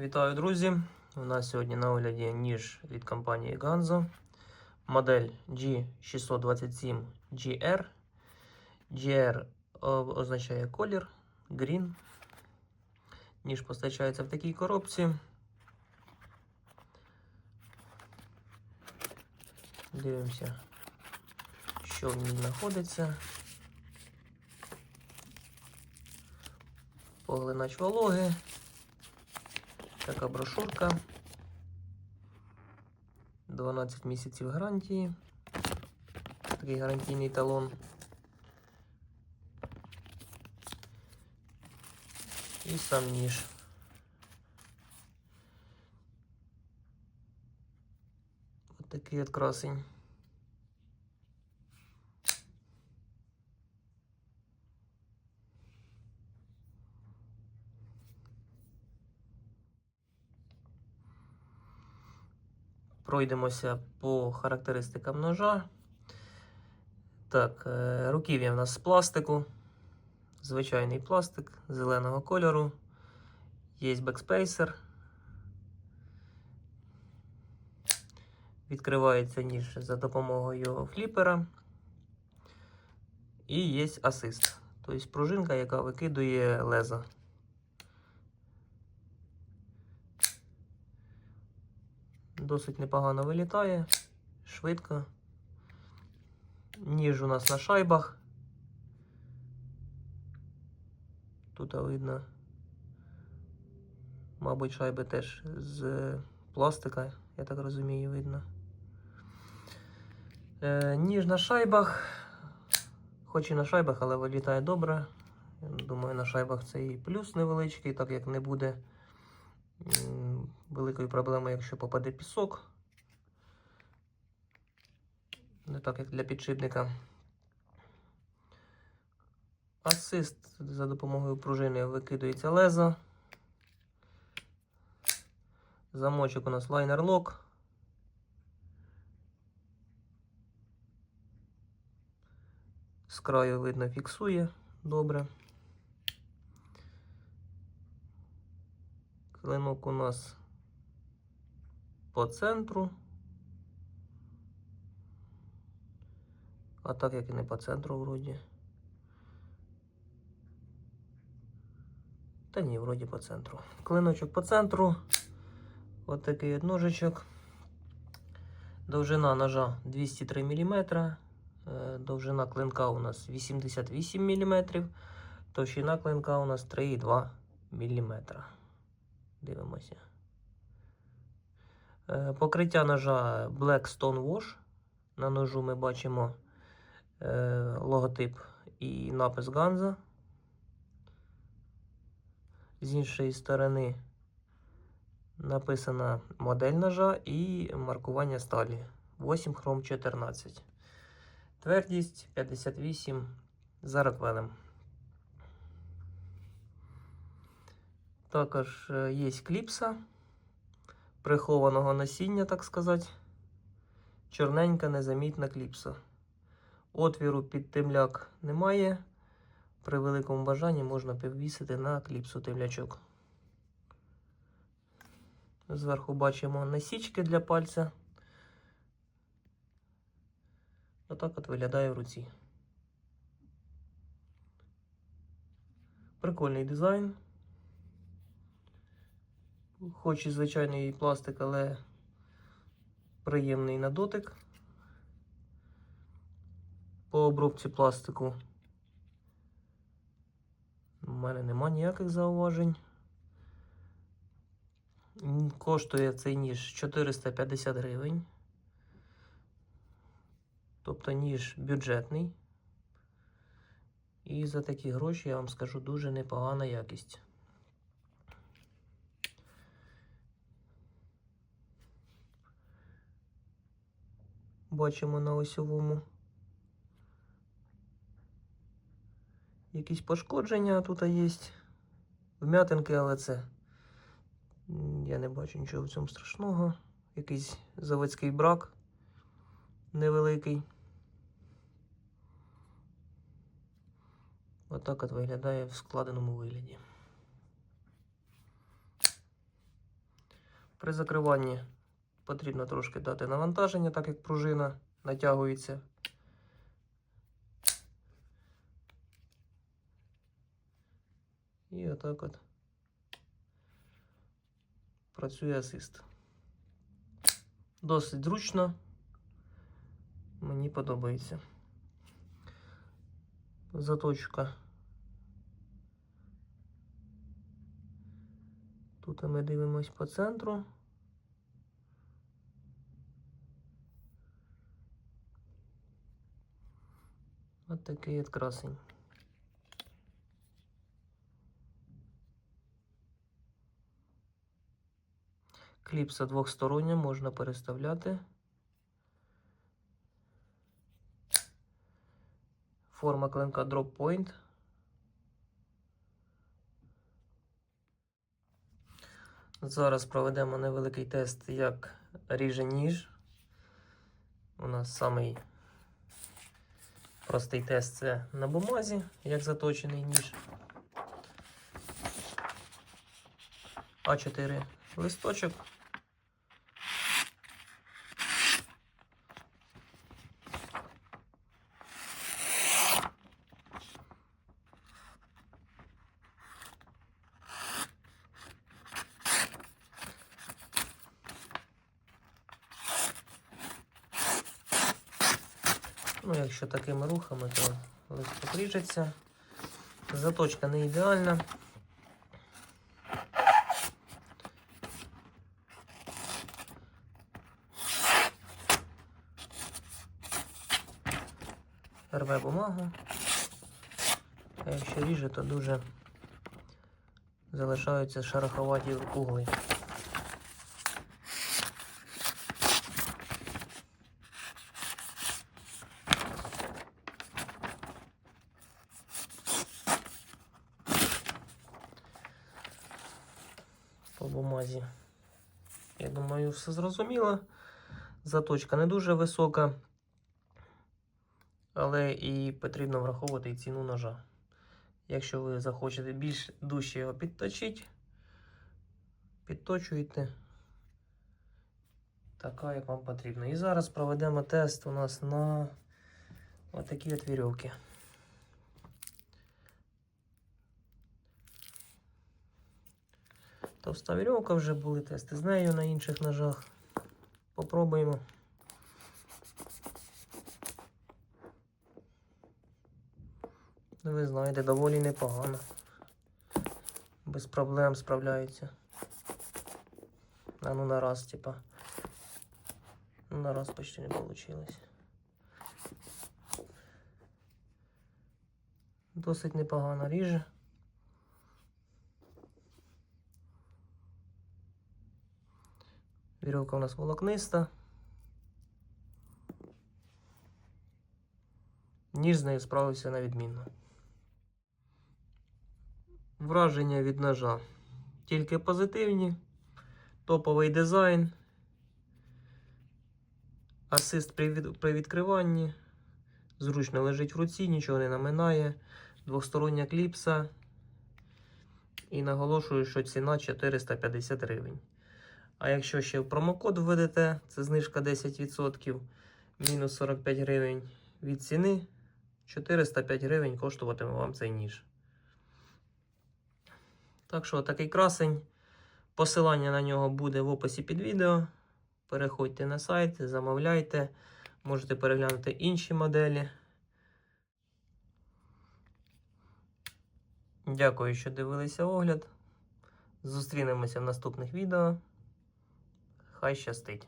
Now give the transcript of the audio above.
Вітаю, друзі! У нас сьогодні на огляді ніж від компанії Ganzo. Модель G627GR. GR означає колір, Green. Ніж постачається в такій коробці. Дивимося, що в ній знаходиться. Поглинач вологи. Така брошурка. 12 місяців гарантії. Такий гарантійний талон. І сам ніж. Ось такий от красень. Пройдемося по характеристикам ножа. Так, е, руків'я в нас з пластику. Звичайний пластик зеленого кольору. Є бекспейсер. Відкривається ніж за допомогою фліпера. І є асист. Тобто пружинка, яка викидує лезо. Досить непогано вилітає, швидко. Ніж у нас на шайбах. Тут видно, мабуть, шайби теж з пластика, я так розумію, видно. Е, ніж на шайбах, хоч і на шайбах, але вилітає добре. Думаю, на шайбах це і плюс невеличкий, так як не буде великою проблемою, якщо попаде пісок. Не так, як для підшипника. Асист за допомогою пружини викидується лезо. Замочок у нас лайнер лок. З краю видно фіксує добре. Клинок у нас по центру. А так як і не по центру вроді. Та ні, вроді по центру. Клиночок по центру. Ось такий от ножичок. Довжина ножа 203 мм. Довжина клинка у нас 88 мм. Товщина клинка у нас 3,2 мм. Дивимося. Е, Покриття ножа Black Stone Wash. На ножу ми бачимо е, логотип і напис Ганза. З іншої сторони написана модель ножа і маркування сталі 8 хром 14. Твердість 58 за роквелем. Також е, є кліпса прихованого насіння, так сказати. Чорненька незамітна кліпса. Отвіру під темляк немає. При великому бажанні можна підвісити на кліпсу темлячок. Зверху бачимо насічки для пальця. Отак от виглядає в руці. Прикольний дизайн. Хоч і звичайний пластик, але приємний на дотик. По обробці пластику у мене нема ніяких зауважень. Коштує цей ніж 450 гривень. Тобто ніж бюджетний. І за такі гроші я вам скажу дуже непогана якість. Бачимо на осьовому. Якісь пошкодження тут є. Вм'ятинки, але це. Я не бачу нічого в цьому страшного. Якийсь заводський брак невеликий. Отак от виглядає в складеному вигляді. При закриванні потрібно трошки дати навантаження, так як пружина натягується. І отак от працює асист. Досить зручно. Мені подобається. Заточка. Тут ми дивимось по центру. От такий от красень. Кліпса двохстороння, можна переставляти. Форма клинка Drop Point. Зараз проведемо невеликий тест, як ріже ніж. У нас самий простий тест це на бумазі, як заточений ніж. А4 листочок. Ну, якщо такими рухами, то листок ріжеться. Заточка не ідеальна. Рве бумагу. А якщо ріже, то дуже залишаються шероховаті угли. По. Я думаю, все зрозуміло. Заточка не дуже висока, але і потрібно враховувати і ціну ножа. Якщо ви захочете більш дужче його підточити, підточуєте така, як вам потрібно. І зараз проведемо тест у нас на отакі от вірьовки. Товста вірьовка вже були тести з нею на інших ножах. Попробуємо. Ви знаєте, доволі непогано. Без проблем справляється. А ну на раз, типа. Ну на раз почти не вийшло. Досить непогано ріже. Вірьовка у нас волокниста. Ніж з нею справився на відмінно. Враження від ножа тільки позитивні. Топовий дизайн. Асист при, від... при відкриванні. Зручно лежить в руці, нічого не наминає. Двостороння кліпса. І наголошую, що ціна 450 гривень. А якщо ще промокод введете, це знижка 10%, мінус 45 гривень від ціни, 405 гривень коштуватиме вам цей ніж. Так що такий красень. Посилання на нього буде в описі під відео. Переходьте на сайт, замовляйте, можете переглянути інші моделі. Дякую, що дивилися огляд. Зустрінемося в наступних відео. Хай щастить!